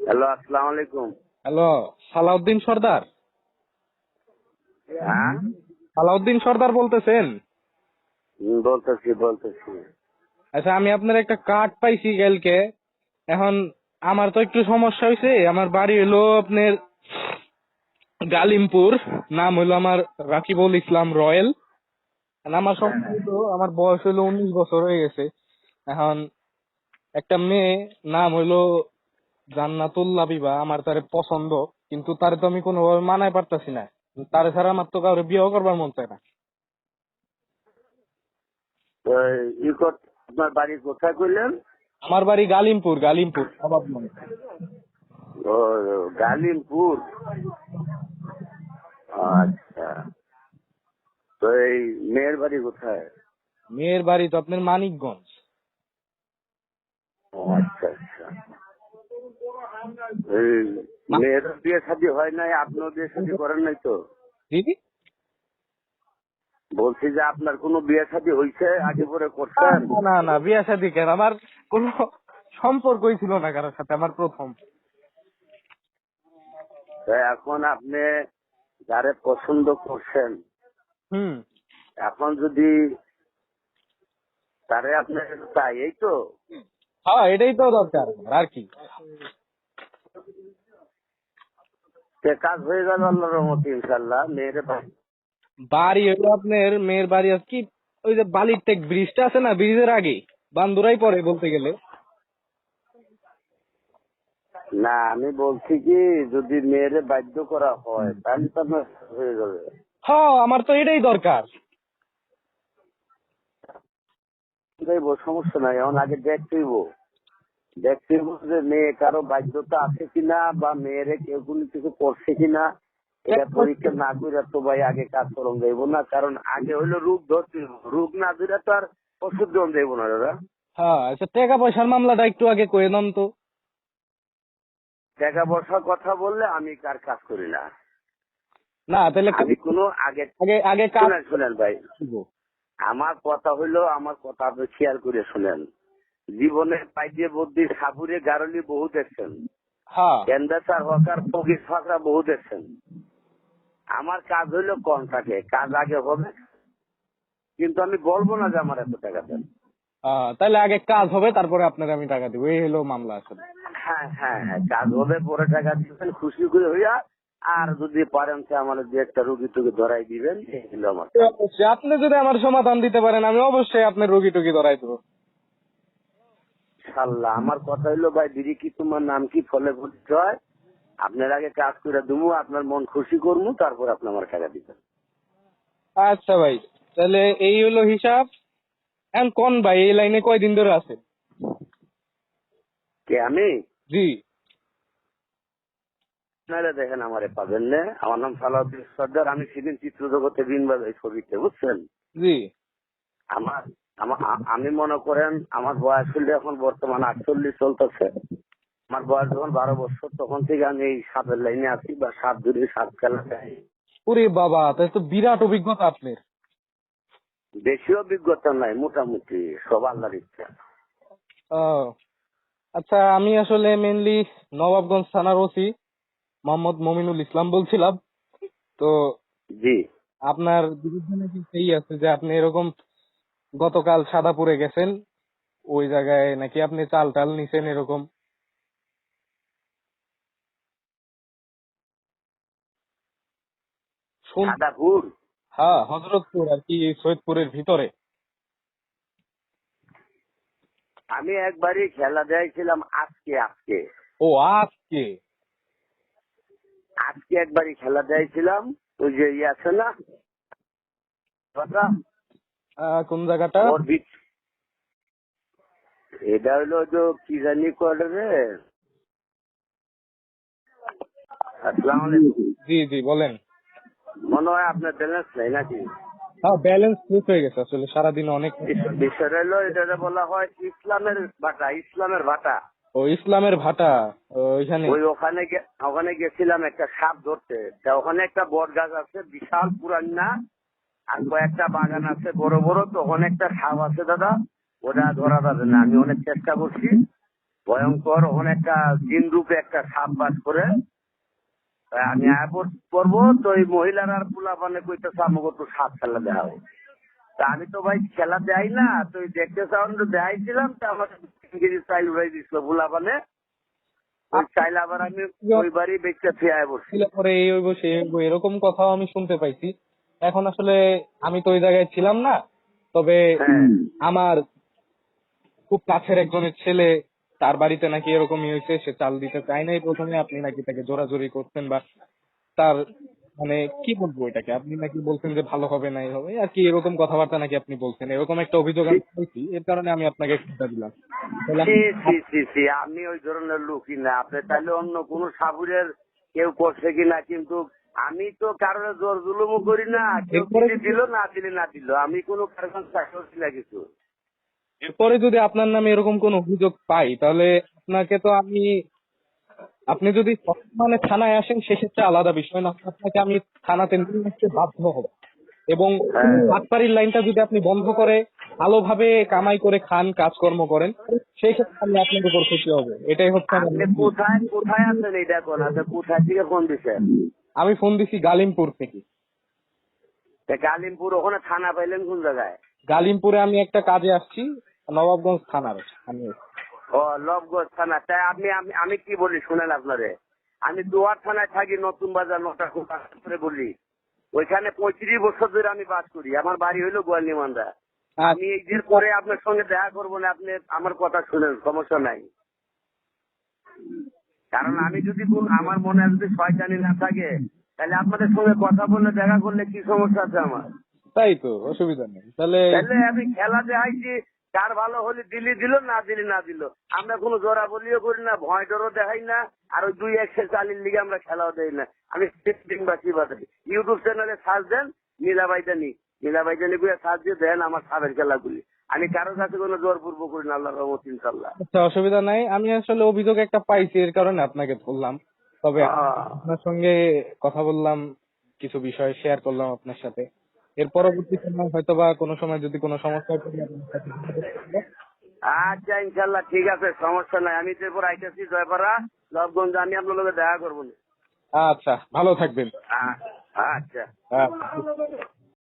Hello আসসালামু আলাইকুম। Hello Salauddin Sardar? হ্যাঁ? সালাউদ্দিন সর্দার বলতেছেন? বলতেছি বলতেছি। আচ্ছা আমি আপনার একটা কার্ড পাইছি কালকে। এখন আমার তো একটু সমস্যা হয়েছে আমার বাড়ি হলো আপনার গালিমপুর নাম হলো আমার রাকিবুল ইসলাম রয়েল। আমার সমস্যা আমার বয়স হলো উনিশ বছর হয়ে গেছে। এখন একটা মেয়ে নাম হলো জান্নাতুল্লাহ বিবা আমার তারে পছন্দ কিন্তু তারে তো আমি কোনোভাবে মানায় পারতাছি না। তারে ছাড়া আমার তো কাউরে বিয়েও করবার মন চায় না। আপনার বাড়ি কোথায় আমার বাড়ি গালিমপুর গালিমপুর গালিমপুর। আচ্ছা। তো এই মেয়ের বাড়ি কোথায়? মেয়ের বাড়ি তো আপনার মানিকগঞ্জ। আচ্ছা আচ্ছা। মেয়ের বিয়ে শাদী হয় নাই আপনিও বিয়ে শাদী করেন নাই তো? বলছি যে আপনার কোনো বিয়ে শাদী হয়েছে আগে পরে করছেন না না বিয়া শাদি কেন? আমার কোনো সম্পর্কই ছিল না কারোর সাথে আমার প্রথম। এখন আপনি যারে পছন্দ করছেন হুম। এখন যদি তারে আপনি তাই এই তো? হ্যাঁ এটাই তো দরকার আর কি। কাজ হয়ে গেল আল্লাহর রহমতে ইনশাল্লাহ মেয়েরে বাড়ি। হলো আপনার মেয়ের বাড়ি আছে কি ওই যে বালির টেক ব্রিজটা আছে না ব্রিজের আগে? বান্দুরাই পরে বলতে গেলে। না আমি বলছি কি যদি মেয়েরে বাধ্য করা হয় তাহলে তো আপনার হয়ে যাবে। হ্যাঁ আমার তো এটাই দরকার। যাইব সমস্যা নাই। এখন আগে দেখতেইব দেখতেইব যে মেয়ে কারও বাধ্যতা আছে কিনা বা মেয়েরে কেউ কোনো কিছু করছে কিনা এটা পরীক্ষা না করে তো ভাই আগে কাজ করন যাইব না কারণ আগে হইল রোগ ধরতে রোগ না ধরে তো আর ওষুধ দেওয়া যাইব না দাদা। হ্যাঁ আচ্ছা টাকা পয়সার মামলাটা একটু আগে কয়ে দেন তো। টাকা পয়সার কথা বললে আমি কার কাজ করি না। না তাহলে আমি কোনো আগে আগে আগে কাজ শুনেন ভাই। আমার কথা হইল আমার কথা আপনি খেয়াল করে শুনেন। জীবনে পাইতে বুদ্ধি সাবুরে গারলি বহু দেখছেন হ্যাঁ। ক্যান্ডাসার হকার ফকির ফাঁকরা বহু দেখছেন আমার কাজ হইল কন্ট্রাক্টে কাজ আগে হবে। কিন্তু আমি বলব না যে আমার এত টাকা দেন। তাহলে আগে কাজ হবে তারপরে আপনার আমি টাকা দিব। এই হলো মামলা আসলে। হ্যাঁ হ্যাঁ হ্যাঁ কাজ হবে পরে টাকা দিবেন খুশি করে হইয়া আর যদি পারেন সে আমার দু একটা রুগী টুগি ধরাই দিবেন আমার অবশ্যই। আপনি যদি আমার সমাধান দিতে পারেন আমি অবশ্যই আপনার রোগী টুগি ধরাই দেবো। ইনশাল্লাহ আমার কথা হইল ভাই দিদি কি তোমার নাম কি? ফলে পরিচয় আপনার আগে কাজ করে দেবো আপনার মন খুশি করব তারপর আপনি আমার টাকা দিবেন। আচ্ছা ভাই। তাহলে এই হলো হিসাব। এখন কোন ভাই? এই লাইনে কয়দিন ধরে আছে? কে আমি? জি। আপনারা দেখেন আমারে পাবেন না। আমার নাম সালাউদ্দিন সর্দার। আমি সেদিন চিত্র জগতে বিন বাজাই ছবিতে বুঝছেন? জি। আমার আমি মনে করেন আমার বয়স হলে এখন বর্তমান আটচল্লিশ চলতেছে। আমার বয়স যখন বারো বছর তখন থেকে আমি এই সাপের লাইনে আছি বা সাপ ধরে সাপ খেলা যাই ওরে বাবা তাই তো বিরাট অভিজ্ঞতা আপনার। বেশি অভিজ্ঞতা নাই মোটামুটি সব আল্লাহর ইচ্ছা। আচ্ছা আমি আসলে মেনলি নবাবগঞ্জ থানার ওসি। মোহাম্মদ মমিনুল ইসলাম বলছিলাম। তো জি। আপনার বিরুদ্ধে নাকি সেই আছে যে আপনি এরকম গতকাল সাদাপুরে গেছেন ওই জায়গায় নাকি আপনি চাল টাল নিছেন এরকম? সাদাপুর? হ্যাঁ হজরতপুর আর কি সৈয়দপুরের ভিতরে। আমি একবারই খেলা দিয়েছিলাম আজকে আজকে। ও আজকে? আজকে একবারই খেলা দিয়েছিলাম ওই যে ইয়ে আছে না কোন জায়গাটা? এটা হলো যে কি জানি করে রে? আসসালামু আলাইকুম। জি জি বলেন। মনে হয় আপনার ব্যালেন্স নেই নাকি? হ্যাঁ ব্যালেন্স হয়ে গেছে আসলে সারাদিন অনেক বিষ- বিষয়টা হলো এটা বলা হয় ইসলামের বাটা ইসলামের ভাটা ও ইসলামের ভাটা ওইখানে? ওই ওখানে ওখানে গেছিলাম একটা সাপ ধরতে। তা ওখানে একটা বট গাছ আছে, বিশাল পুরান না আর কয়েকটা বাগান আছে বড় বড়, তো ওখানে একটা সাপ আছে দাদা, ওটা ধরা যাবে না, আমি অনেক চেষ্টা করছি। ভয়ঙ্কর, ওখানে একটা দিন রূপে একটা সাপ বাস করে। আমি পড়- তো এই মহিলার আর পোলা মানে কইতেছে, আমাকে একটু সাপ খেলা দেখাও। তা আমি তো ভাই খেলা দেয় না, তো ওই দেখতে চাউন তো দেখাইছিলাম, তো আমার তিন কেজি চাইল উড়াই দিছিল ওই চাইল আবার আমি ওই বাড়ি বেচতে বসছি পরে এই হইব সেই হইব এরকম কথাও আমি শুনতে পাইছি। এখন আসলে আমি তো ওই জায়গায় ছিলাম না তবে হ্যাঁ। আমার খুব কাছের একজনের ছেলে তার বাড়িতে নাকি এরকমই হয়েছে সে চাল দিতে চায় নাই প্রথমে আপনি নাকি তাকে জোরাজোরি করছেন বা তার মানে কি বলব এটাকে? আপনি নাকি বলছেন যে ভালো হবে না এই হবে আর কি এরকম কথাবার্তা নাকি আপনি বলছেন? এরকম একটা অভিযোগ আমি এর কারণে আমি আপনাকে খোঁজা দিলাম। আমি ওই ধরনের লোকই না। আপনি তাহলে অন্য কোন সাবুরের কেউ করছে কিনা কিন্তু আমি তো কারোর জোর জুলুমও করি না কেউ দিল না দিলে না দিল। আমি কোনো কারণ চাকরি না কিছু। এরপরে যদি আপনার নামে এরকম কোন অভিযোগ পাই তাহলে আপনাকে তো আমি আপনি যদি মানে থানায় আসেন সেক্ষেত্রে আলাদা বিষয় না। আপনাকে আমি থানাতে নিয়ে আসতে বাধ্য হব। এবং হ্যাঁ। ডাক্তারির লাইনটা যদি আপনি বন্ধ করে ভালোভাবে কামাই করে খান কাজকর্ম করেন সেই ক্ষেত্রে আমি আপনার উপর খুশি হব। এটাই হচ্ছে কোথায় কোথায় আছেন এটা কোন আপনি কোথায় থেকে ফোন দিচ্ছেন? আমি ফোন দিছি গালিমপুর থেকে। তা কালিমপুর ওখানে থানা পাইলেন কোন জায়গায়? গালিমপুরে আমি একটা কাজে আসছি নবাবগঞ্জ থানার। আমি ও লবগঞ্জ থানা। তাই আপনি আমি কি বলি শুনেন আপনারে। আমি দুয়ার থানায় থাকি নতুন বাজার নটা করে বলি। ওইখানে পঁয়ত্রিশ বছর ধরে আমি বাস করি। আমার বাড়ি হইল গোয়ালিমান্দা। আমি এই যে পরে আপনার সঙ্গে দেখা করব না আপনি আমার কথা শুনেন সমস্যা নাই। কারণ আমি যদি কোন আমার মনে যদি শয়তানি না থাকে তাহলে আপনাদের সঙ্গে কথা বললে দেখা করলে কি সমস্যা আছে আমার? তাই তো অসুবিধা নেই। তাহলে তাহলে আমি খেলা দেখাইছি কার ভালো হলে দিলি দিল না দিলি না দিল। আমরা কোনো জোরা বলিও করি না ভয় ডরও দেখাই না আর ওই দুই একশো চালির লিগে আমরা খেলাও দেই না। আমি সিটিং বা বাতাই ইউটিউব চ্যানেলে সার্চ দেন নীলাবাইদানি নীলাবাইদানি করে সার্চ দিয়ে দেন আমার সাবের খেলাগুলি। আমি কারোর কাছে কোনো জোর পূর্ব করি না আল্লাহ রহমত ইনশাল্লাহ আচ্ছা অসুবিধা নাই। আমি আসলে অভিযোগ একটা পাইছি এর কারণে আপনাকে বললাম। তবে আপনার সঙ্গে কথা বললাম কিছু বিষয় শেয়ার করলাম আপনার সাথে। এর পরবর্তী সময় হয়তো বা কোনো সময় যদি কোনো সমস্যা। আচ্ছা ইনশাল্লাহ ঠিক আছে সমস্যা নাই। আমি এরপর আইতেছি জয়পাড়া লবগঞ্জ আমি আপনার লোকের দেখা করব। আচ্ছা ভালো থাকবেন। আচ্ছা। আচ্ছা।